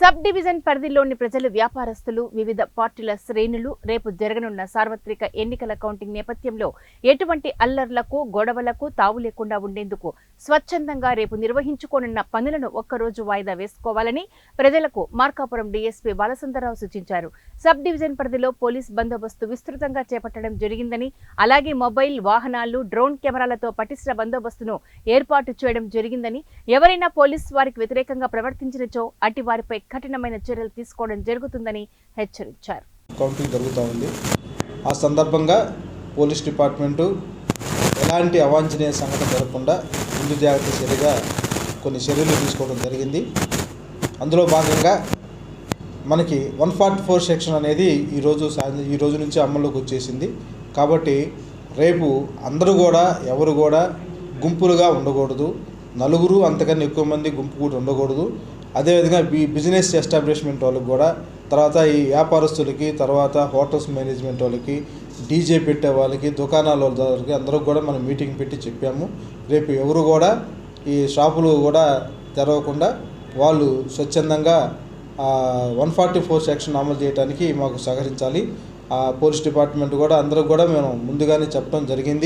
Sub division పరిధిలోని ప్రజలు వ్యాపారస్తులు వివిధ పార్టీల శ్రేణులు రేపు జరగనున్న సార్వత్రిక ఎన్నికల కౌంటింగ్ నేపథ్యంలో ఎటువంటి అల్లర్లకు గొడవలకు తావు లేకుండా ఉండేందుకు స్వచ్ఛందంగా రేపు నిర్వహించుకోనున్న పనులను ఒక్కరోజు వాయిదా వేసుకోవాలని ప్రజలకు మార్కాపురం డీఎస్పీ బాలసుందరరావు సూచించారు. సబ్ డివిజన్ పరిధిలో పోలీస్ బందోబస్తు విస్తృతంగా చేపట్టడం జరిగిందని అలాగే మొబైల్ వాహనాలు డ్రోన్ కెమెరాలతో పటిష్ట బందోబస్తును ఏర్పాటు చేయడం జరిగిందని ఎవరైనా పోలీస్ వారికి వ్యతిరేకంగా ప్రవర్తించినచో అట్టి వారిపై కఠినమైన చర్యలు తీసుకోవడం జరుగుతుందని హెచ్చరించారు. కౌంటింగ్ జరుగుతూ ఉంది. ఆ సందర్భంగా పోలీస్ డిపార్ట్మెంటు ఎలాంటి అవాంఛనీయ సంఘటన జరగకుండా ముందు జాగ్రత్త చర్యగా కొన్ని చర్యలు తీసుకోవడం జరిగింది. అందులో భాగంగా మనకి వన్ ఫార్టీ ఫోర్ సెక్షన్ అనేది ఈరోజు సాయంత్రం ఈ రోజు నుంచి అమల్లోకి వచ్చేసింది. కాబట్టి రేపు అందరూ కూడా ఎవరు కూడా గుంపులుగా ఉండకూడదు. నలుగురు అంతకన్నా ఎక్కువ మంది గుంపు కూడా ఉండకూడదు. అదేవిధంగా బి బిజినెస్ ఎస్టాబ్లిష్మెంట్ వాళ్ళకి కూడా తర్వాత ఈ వ్యాపారస్తులకి తర్వాత హోటల్స్ మేనేజ్మెంట్ వాళ్ళకి డీజే పెట్టే వాళ్ళకి దుకాణాల వాళ్ళకి అందరికి కూడా మనం మీటింగ్ పెట్టి చెప్పాము. రేపు ఎవరు కూడా ఈ షాపులు కూడా తెరవకుండా వాళ్ళు స్వచ్ఛందంగా వన్ ఫార్టీ ఫోర్ సెక్షన్ అమలు చేయడానికి మాకు సహకరించాలి. ఆ పోలీస్ డిపార్ట్మెంట్ కూడా అందరూ కూడా మేము ముందుగానే చెప్పడం జరిగింది.